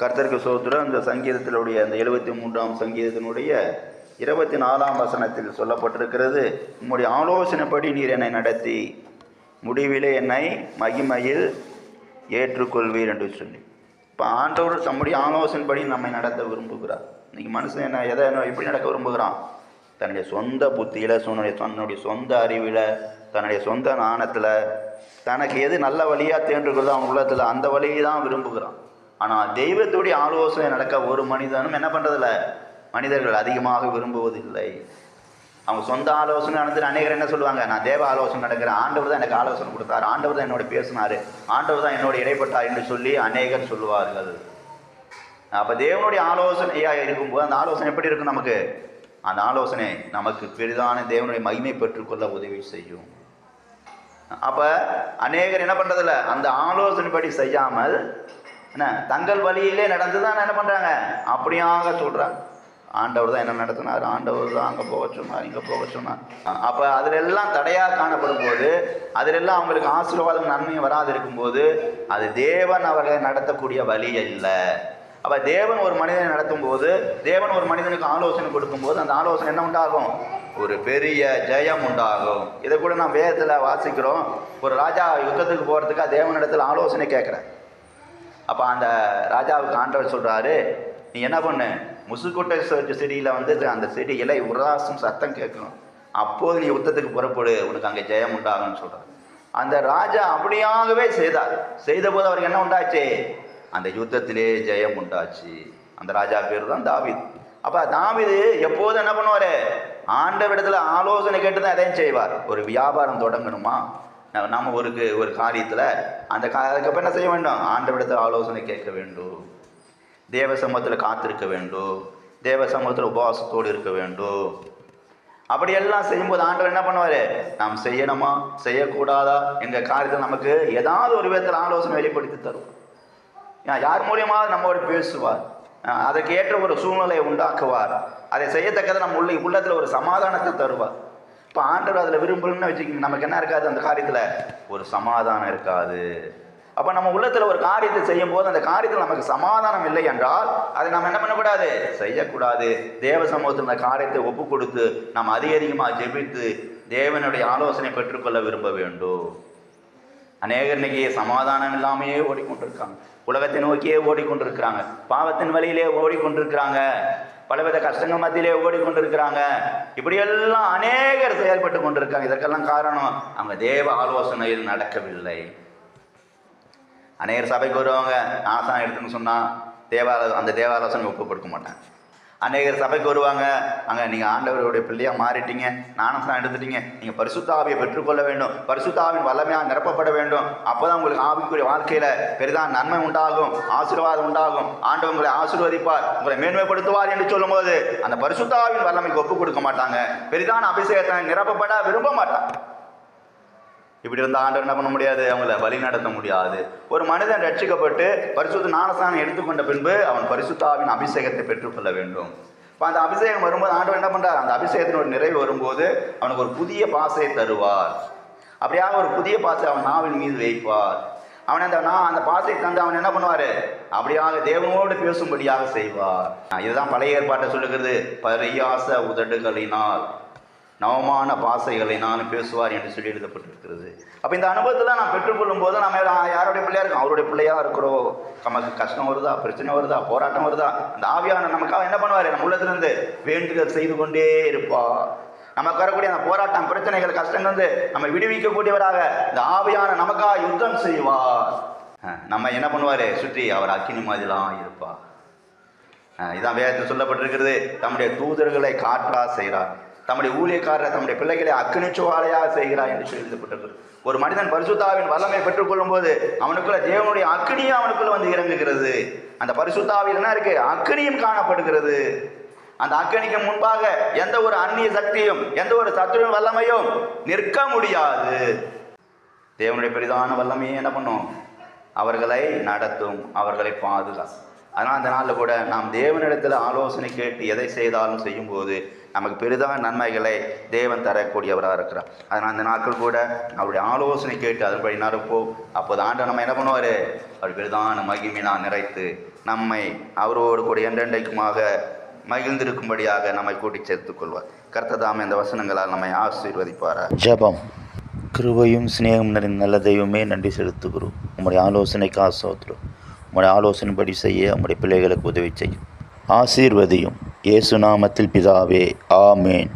கர்த்தருக்கு சோத்திரம் இந்த சங்கீதத்தினுடைய அந்த எழுபத்தி மூன்றாம் சங்கீதத்தினுடைய இருபத்தி நாலாம் வசனத்தில் சொல்லப்பட்டிருக்கிறது. உம்முடைய ஆலோசனைப்படி நீர் என்னை நடத்தி முடிவிலே என்னை மகிமையில் ஏற்றுக்கொள்வீர் என்று சொல்லி. இப்போ ஆண்டவர் தம்முடைய ஆலோசனைப்படி நம்மை நடத்த விரும்புகிறார். இன்றைக்கி மனுஷன் என்ன எதை என்ன எப்படி நடக்க விரும்புகிறான்? தன்னுடைய சொந்த புத்தியில் சொன்னுடைய தன்னுடைய சொந்த அறிவில் தன்னுடைய சொந்த நாணத்தில் தனக்கு எது நல்ல வழியாக தேன்றுகிறதோ அவன் உள்ளத்தில் அந்த வழியை தான் விரும்புகிறான். ஆனால் தெய்வத்துடைய ஆலோசனை நடக்க ஒரு மனிதனும் என்ன பண்ணுறதில்ல மனிதர்கள் அதிகமாக விரும்புவதில்லை. அவங்க சொந்த ஆலோசனை நடந்து அநேகர் என்ன சொல்லுவாங்க? நான் தேவ ஆலோசனை நடக்கிறேன் ஆண்டவர் தான் எனக்கு ஆலோசனை கொடுத்தார். ஆண்டவர் தான் என்னோட பேசினார். ஆண்டவர் தான் என்னோட இடைப்பட்டார் என்று சொல்லி அநேகர் சொல்லுவார்கள். அப்போ தேவனுடைய ஆலோசனையாக இருக்கும்போது அந்த ஆலோசனை எப்படி இருக்கும் நமக்கு? அந்த ஆலோசனை நமக்கு பெரிதான தேவனுடைய மகிமை பெற்றுக்கொள்ள உதவி செய்யும். அப்போ அநேகர் என்ன பண்ணுறதில்ல அந்த ஆலோசனைப்படி செய்யாமல் என்ன தங்கள் வழியிலே நடந்து தான் என்ன பண்ணுறாங்க அப்படியாக சொல்கிறாங்க ஆண்டவர் தான் என்ன நடத்தினார்? ஆண்டவர் தான் அங்கே போக சொன்னார் இங்கே போக சொன்னார். அப்போ அதில் எல்லாம் தடையாக காணப்படும் போது அதிலெல்லாம் அவங்களுக்கு ஆசீர்வாதம் நன்மையும் வராது இருக்கும்போது அது தேவன் அவர்களை நடத்தக்கூடிய வழி இல்லை அப்போ தேவன் ஒரு மனிதனை நடத்தும் போது தேவன் ஒரு மனிதனுக்கு ஆலோசனை கொடுக்கும்போது அந்த ஆலோசனை என்ன உண்டாகும்? ஒரு பெரிய ஜெயம் உண்டாகும். இதை கூட நான் வேதத்தில் வாசிக்கிறோம். ஒரு ராஜா யுத்தத்துக்கு போகிறதுக்காக தேவனிடத்தில் ஆலோசனை கேட்குறேன் அப்போ அந்த ராஜாவுக்கு ஆண்டவர் சொல்கிறாரு நீ என்ன பண்ணு? முசுக்கொட்டை செடியில் வந்து அந்த செடி இலை உராசம் சத்தம் கேட்கணும். அப்போது நீ யுத்தத்துக்கு புறப்படு உனக்கு அங்கே ஜெயம் உண்டாகும்னு சொல்கிறார் அந்த ராஜா அப்படியாகவே செய்தார். செய்தபோது அவருக்கு என்ன உண்டாச்சு? அந்த யுத்தத்திலே ஜெயம் உண்டாச்சு. அந்த ராஜா பேர் தான் தாவித். அப்போ தாவிது எப்போதும் என்ன பண்ணுவார்? ஆண்டவிடத்தில் ஆலோசனை கேட்டு தான் எதையும் செய்வார். ஒரு வியாபாரம் தொடங்கணுமா? நம்ம ஒரு ஒரு காரியத்தில் அந்த கா அதுக்கப்புறம் என்ன செய்ய வேண்டும்? ஆண்டவிடத்தில் ஆலோசனை கேட்க வேண்டும். தேவ சமூகத்தில் காத்திருக்க வேண்டும். தேவ சமூகத்தில் உபவாசத்தோடு இருக்க வேண்டும். அப்படி எல்லாம் செய்யும்போது ஆண்டவர் என்ன பண்ணுவார்? நாம் செய்யணுமா? செய்யக்கூடாதா? எங்கள் காரியத்தில் நமக்கு ஏதாவது ஒரு விதத்தில் ஆலோசனை வெளிப்படுத்தி தரும். யார் மூலியமாக நம்மோடு பேசுவார். அதற்கு ஏற்ற ஒரு சூழ்நிலையை உண்டாக்குவார். அதை செய்யத்தக்கதை நம்ம உள்ள உள்ளத்தில் ஒரு சமாதானத்தை தருவார். இப்போ ஆண்டவர் அதில் விரும்பலன்னு வச்சுக்கோங்க. நமக்கு என்ன இருக்காது அந்த காரியத்தில்? ஒரு சமாதானம் இருக்காது. அப்போ நம்ம உள்ளத்தில் ஒரு காரியத்தை செய்யும் போது அந்த காரியத்தில் நமக்கு சமாதானம் இல்லை என்றால் அதை நம்ம என்ன பண்ணக்கூடாது? செய்யக்கூடாது. தேவ சமூகத்தில் அந்த காரியத்தை ஒப்பு கொடுத்து நாம் அதிக அதிகமாக ஜெபித்து தேவனுடைய ஆலோசனை பெற்றுக்கொள்ள விரும்ப வேண்டும். அநேகர் இன்னைக்கு சமாதானம் இல்லாமையே ஓடிக்கொண்டிருக்காங்க. உலகத்தை நோக்கியே ஓடிக்கொண்டிருக்கிறாங்க. பாவத்தின் வழியிலே ஓடிக்கொண்டிருக்கிறாங்க. பலவித கஷ்டங்கள் மத்தியிலே ஓடிக்கொண்டிருக்கிறாங்க. இப்படியெல்லாம் அநேகர் செயல்பட்டு கொண்டிருக்காங்க. இதற்கெல்லாம் காரணம் அவங்க தேவ ஆலோசனையில் நடக்கவில்லை. அநேகர் சபைக்கு வருவாங்க. நாசானம் எடுத்துன்னு சொன்னால் தேவாலோ அந்த தேவாலோசனை ஒப்பு கொடுக்க மாட்டாங்க. அநேகர் சபைக்கு வருவாங்க. அங்கே நீங்கள் ஆண்டவருடைய பிள்ளையாக மாறிட்டீங்க. ஞானசானம் எடுத்துட்டீங்க. நீங்கள் பரிசுத்தாவியை பெற்றுக்கொள்ள வேண்டும். பரிசுத்தாவின் வல்லமையாக நிரப்பப்பட வேண்டும். அப்போ தான் உங்களுக்கு ஆவிக்குரிய வாழ்க்கையில் பெரிதான் நன்மை உண்டாகும். ஆசீர்வாதம் உண்டாகும். ஆண்டவர் உங்களை ஆசீர்வதிப்பார். உங்களை மேன்மைப்படுத்துவார் என்று சொல்லும்போது அந்த பரிசுத்தாவின் வல்லமைக்கு ஒப்பு கொடுக்க மாட்டாங்க. பெரிதான அபிஷேகத்தை நிரப்பப்பட விரும்ப மாட்டாங்க. இப்படி இருந்த ஆண்டவர் என்ன பண்ண முடியாது? அவங்கள வழி நடத்த முடியாது. ஒரு மனிதன் ரட்சிக்கப்பட்டு பரிசுத்த ஞானஸ்தானம் எடுத்துக்கொண்ட பின்பு அவன் பரிசுத்தாவின் அபிஷேகத்தை பெற்றுக்கொள்ள வேண்டும். இப்போ அந்த அபிஷேகம் வரும்போது ஆண்டவர் என்ன பண்ணுறார் அந்த அபிஷேகத்தின் ஒரு நிறைவு வரும்போது அவனுக்கு ஒரு புதிய பாசையை தருவார். அப்படியாக ஒரு புதிய பாசை அவன் நாவின் மீது வைப்பார். அவன் அந்த நான் அந்த பாசையை தந்து அவன் என்ன பண்ணுவார்? அப்படியாக தேவனோடு பேசும்படியாக செய்வார். இதுதான் பழைய ஏற்பாட்டை சொல்லுகிறது. பரியாச உதடுகளினால். நவமான பாசைகளை நான் பேசுவார் என்று சொல்லி எழுதப்பட்டிருக்கிறது. அப்போ இந்த அனுபவத்தில் நான் பெற்றுக்கொள்ளும் போது நம்ம யாருடைய பிள்ளையா இருக்கோம்? அவருடைய பிள்ளையா இருக்கிறோம். நமக்கு கஷ்டம் வருதா? பிரச்சனை வருதா? போராட்டம் வருதா? அந்த ஆவியான நமக்காக என்ன பண்ணுவார்? நம்ம உள்ளத்திலிருந்து வேண்டுதல் செய்து கொண்டே இருப்பார். நமக்கு வரக்கூடிய அந்த போராட்டம் பிரச்சனைகள் கஷ்டங்கள் வந்து நம்ம விடுவிக்கக்கூடியவராக இந்த ஆவியான நமக்காக யுத்தம் செய்வார். நம்ம என்ன பண்ணுவார்? சுற்றி அவர் அக்கினி மாதிரிலாம் இருப்பார். இதான் வேதத்தில் சொல்லப்பட்டிருக்கிறது. தம்முடைய தூதர்களை காற்றா செய்கிறார். தம்முடைய ஊழியக்காரர் தம்முடைய பிள்ளைகளை அக்கினிச்சுவாலையாக செய்கிறார் என்று சொல்லி ஒரு மனிதன் பரிசுத்தாவின் வல்லமை பெற்றுக்கொள்ளும் போது அவனுக்குள்ள தேவனுடைய அக்கினியும் அவனுக்குள்ள வந்து இறங்குகிறது. அந்த பரிசுத்தாவில் என்ன இருக்கு? அக்கினியும் காணப்படுகிறது. அந்த அக்னிக்கு முன்பாக எந்த ஒரு அந்நிய சக்தியும் எந்த ஒரு சத்துருவின் வல்லமையும் நிற்க முடியாது. தேவனுடைய பெரிதான வல்லமையை என்ன பண்ணும்? அவர்களை நடத்தும் அவர்களை பாதுகாக்கும். அதனால் அந்த நாளில் கூட நாம் தேவனிடத்தில் ஆலோசனை கேட்டு எதை செய்தாலும் செய்யும்போது நமக்கு பெரிதான நன்மைகளை தேவன் தரக்கூடியவராக இருக்கிறார். அதனால் அந்த நாட்கள் கூட அவருடைய ஆலோசனை கேட்டு அதன்படி நடப்போம் அப்போது ஆண்டு நம்ம என்ன பண்ணுவார்? அவர் பெரிதான மகிமையினால் நிறைத்து நம்மை அவரோடு கூட என்றென்றைக்குமாக மகிழ்ந்திருக்கும்படியாக நம்மை கூட்டி சேர்த்துக் கொள்வார். கர்த்ததாம இந்த வசனங்களால் நம்மை ஆசீர்வதிப்பாரா ஜபம். கிருவையும் சிநேகம் நிறைந்த நல்ல தெய்வமே நன்றி செலுத்துகிறோம். உங்களுடைய ஆலோசனைக்கு ஆசோத்திரம் உங்களுடைய ஆலோசனைப்படி செய்ய உங்களுடைய பிள்ளைகளுக்கு உதவி செய்யும். ஆசீர்வதியும். இயேசு நாமத்தில் பிதாவே ஆமேன்.